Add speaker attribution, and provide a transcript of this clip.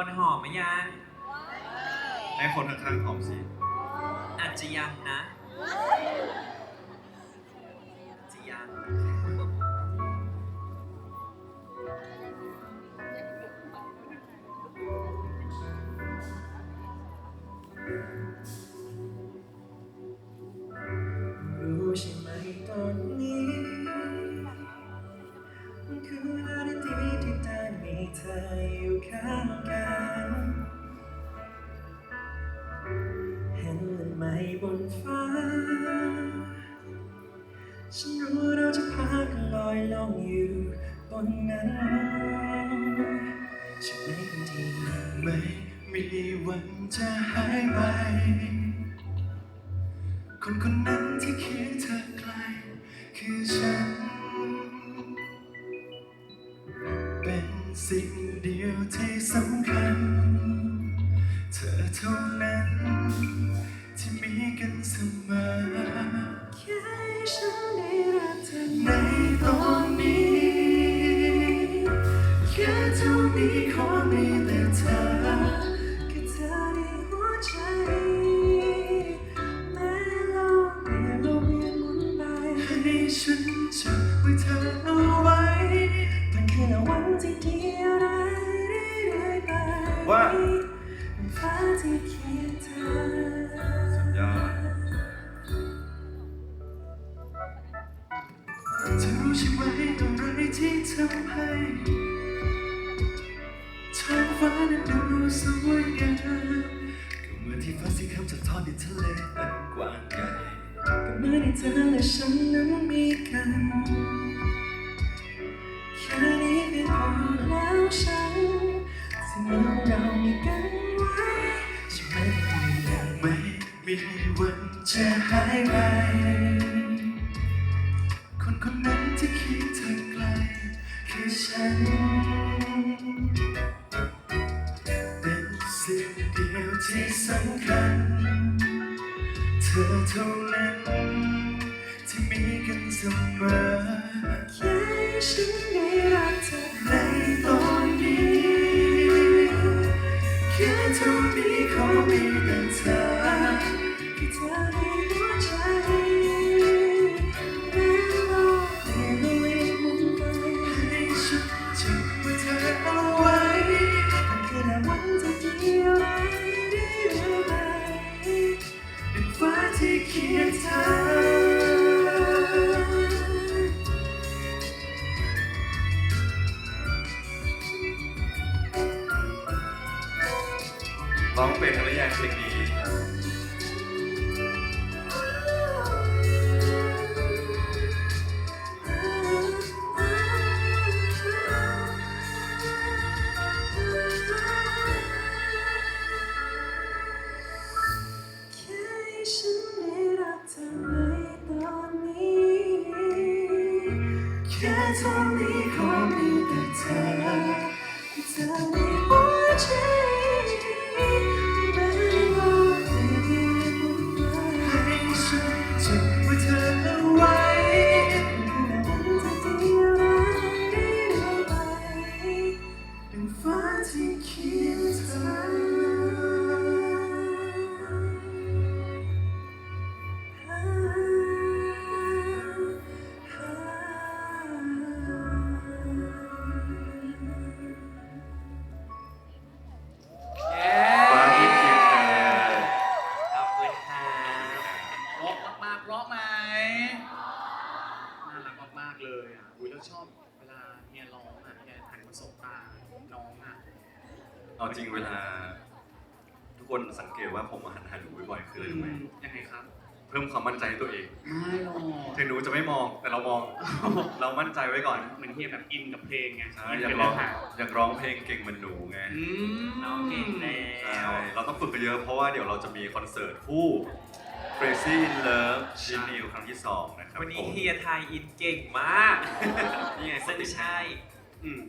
Speaker 1: คนหอมไหมยัง
Speaker 2: ให้คนข้างๆหอมสิ
Speaker 1: อาจจะยังนะอาจจะยัง
Speaker 3: รู้ใช่ไหมตอนนี้ มันคือเวลาที่ดีที่ได้มีเธออยู่ข้างกัน บนฟ้า ฉันรู้เราจะพากันลอยล่องอยู่บนนั้นใช่ไหมคนที่
Speaker 2: ไม่มีวันจะหายไป คนคนนั้นที่คียงเธอไกล คือฉัน เป็นสิ่งเดียวที่สำ
Speaker 3: ว่า
Speaker 2: บ
Speaker 3: นฟ้าที่เคียงเธอ
Speaker 2: สุดยอดเธอรู้ใช่ไหมอะไรที่ทำให้ท้องฟ้านั้นดูสวยงามก็เหมือนที่ฟ้าสีขาวจากทอดในทะเลอันกว้างใหญ่
Speaker 3: ก็เหมื่อนที่เธอและฉันนั้นมีกันแค่นี้เพียงพอแล้วฉัน สิ่งนี้ของเรามีกันไว้ใช่ไหมคนดี
Speaker 2: ไม่มีวันจะหายไป คนคนนั้นที่คียงเธอไกลคือฉัน เป็นสิ่งเดียวที่สำคัญ เธอเท่านั้นที่มีกันเสมอ
Speaker 3: แค่ฉันได้รั
Speaker 2: ที่เคี
Speaker 3: ย
Speaker 2: งเธอ ร้องเป็นหรือยังเพลงนี้
Speaker 3: แค่เท่า
Speaker 2: นี้ขอมีแต่เธอ
Speaker 3: ที่เธอ
Speaker 4: เลยอะอุ้ยแล้วชอบเวลาเมียร้องอะเมียหันมาสบตาน้องอะ
Speaker 2: เอาจริงเวลา ทุกคนสังเกตว่าผมมาหันหันหนูบ่อยๆคืออะไรรู้ไหม
Speaker 4: ยังไงครับ
Speaker 2: เพิ่มความมั่นใจให้ตัวเอง
Speaker 4: ไม่หรอก
Speaker 2: ถึงหนูจะไม่มองแต่เรามอง เรามั่นใจไว้ก่อน
Speaker 4: เหมือนเฮียแบบอินกับเพลงไง
Speaker 2: ใช่
Speaker 4: อิน
Speaker 2: อยาก
Speaker 4: กับ
Speaker 2: ร้
Speaker 4: เนื้
Speaker 2: อง
Speaker 4: อหา
Speaker 2: อยากร้องเพลงเก่งเหมันหนูไง
Speaker 4: อืม
Speaker 1: น้องเก่งแล้
Speaker 2: ใช่
Speaker 1: ว
Speaker 2: เราต้องฝึกกันเยอะเพราะว่าเดี๋ยวเราจะมีคอนเสิร์ตคู่ Crazy in Love ชินนิวครั้งที่สองนะครับ
Speaker 1: วันนี้
Speaker 2: ผม
Speaker 1: เฮียไทยอินเก่งมาก
Speaker 4: นี่ไง
Speaker 1: ซึ่งใช่
Speaker 4: อืม